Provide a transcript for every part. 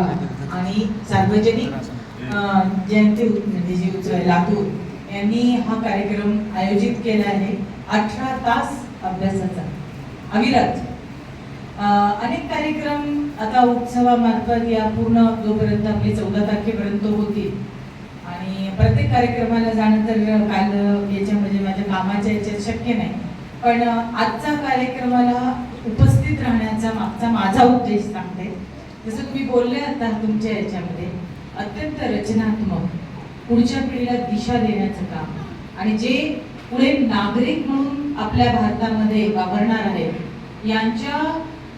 विभाग आणि सार्वजनिक जयंती म्हणजे जी उत्सव लातूर यांनी हा कार्यक्रम आयोजित केला आहे. अठरा तास अभ्यासाचा. अविरत. अनेक कार्यक्रम आता उत्सवामार्फत या पूर्ण जोपर्यंत आपली चौदा तारखेपर्यंत होतील. आणि प्रत्येक कार्यक्रमाला जाणं तर काल याच्यामध्ये माझ्या कामाच्या याच्यात शक्य नाही. पण आजचा कार्यक्रमाला उपस्थित राहण्याचा मागचा माझा उद्देश सांगते. जसं तुम्ही बोलले आता तुमच्या याच्यामध्ये अत्यंत रचनात्मक पुढच्या पिढीला दिशा देण्याचं काम. आणि जे पुढे नागरिक म्हणून आपल्या भारतामध्ये वावरणार आहेत यांच्या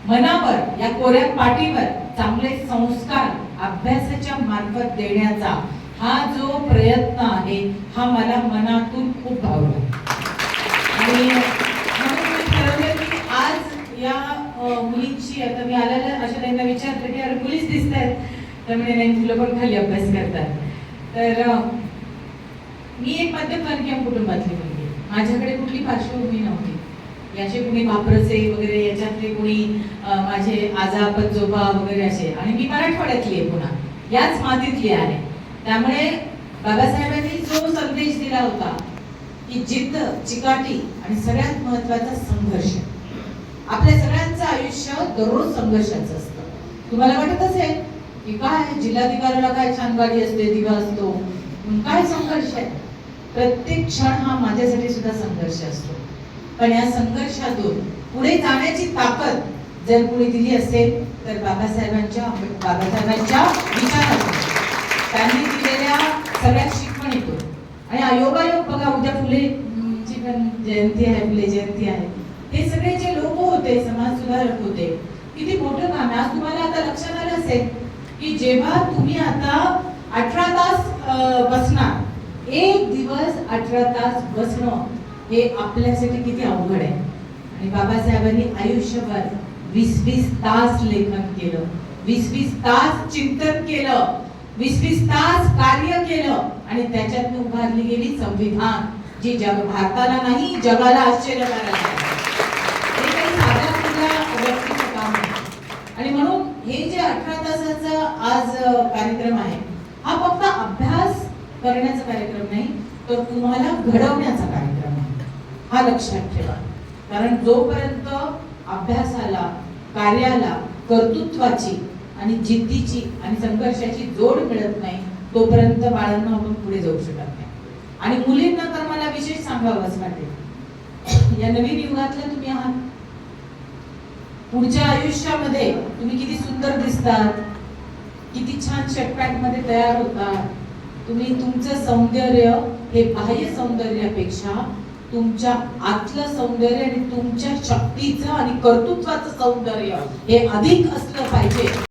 मनावर या कोऱ्या पाठीवर चांगले संस्कार अभ्यासाच्या मार्फत देण्याचा हा जो प्रयत्न आहे हा मला मनातून खूप भावला. आणि म्हणून मी ठरवलं की आज या अ, मुलींची आता मी आलेल्या अशा त्यांना विचारलं की अरे मुलीच दिसत तर म्हणे नाही पण खाली अभ्यास करतात तर मी एक मध्यमवर्गीय कुटुंबातली मुलगी. माझ्याकडे कुठली पार्श्वभूमी नव्हती. याचे कुणी बापरसे वगैरे याच्यातले कुणी माझे आजा पणजोबा वगैरे असे. आणि मी मराठवाड्यातली आहे पुन्हा. याच मातीतली आहे. त्यामुळे बाबासाहेबांनी जो संदेश दिला होता की जिद्द चिकाटी आणि सगळ्यात महत्त्वाचा संघर्ष. आपल्या सगळ्यांचं आयुष्य दररोज संघर्षाचं असतं. तुम्हाला वाटत असेल की काय जिल्हाधिकाऱ्याला काय छान गाडी असते दिवा असतो. काय संघर्ष आहे? प्रत्येक क्षण हा माझ्यासाठी सुद्धा संघर्ष असतो. पण या संघर्षातून पुढे जाण्याची ताकद जर कुणी दिली असेल तर बाबासाहेबांच्या बाबासाहेबांच्या विचारातून त्यांनी दिलेल्या सगळ्या शिकवणीतून. आणि आयोगायोग बघा उद्या फुले ची पण जयंती आहे फुले जयंती आहे. हे सगळे जे लोक होते समाज सुधारक होते किती मोठं काम आहे. आज तुम्हाला आता लक्षात आलं असेल की जेव्हा तुम्ही आता अठरा तास बसणार एक दिवस अठरा तास बसणं हे आपल्यासाठी किती अवघड आहे. आणि बाबासाहेबांनी आयुष्यभर वीस वीस तास लेखन केलं वीस वीस तास चिंतन केलं वीस वीस तास कार्य केलं आणि त्याच्यातून उभारली गेली संविधान जी जग भारताला नाही जगाला आश्चर्य करायला लागलं. हे काही साध्या कुठल्या व्यक्तीचं काम नाही आणि म्हणून हे जे अठरा आज कार्यक्रम आहे. हा फक्त अभ्यास करण्याचा कार्यक्रम नाही तर तुम्हाला घडवण्याचा कार्यक्रम आहे. हा लक्षात ठेवा. कारण जोपर्यंत अभ्यासाला कार्याला कर्तृत्वाची आणि जिद्दीची आणि संघर्षाची जोड मिळत नाही तोपर्यंत बाळांना आपण पुढे जाऊ शकत नाही. आणि मुलींना तर मला विशेष सांगावंच वाटेल या नवीन युगातल्या तुम्ही आहात. पुढच्या आयुष्यामध्ये तुम्ही किती सुंदर दिसतात. किती छान शर्टमध्ये तयार होतात तुम्ही तुमचं सौंदर्य हे बाह्य सौंदर्यापेक्षा तुमच्या आतलं सौंदर्य आणि तुमच्या शक्तीचं आणि कर्तृत्वाचं सौंदर्य हे अधिक असलं पाहिजे.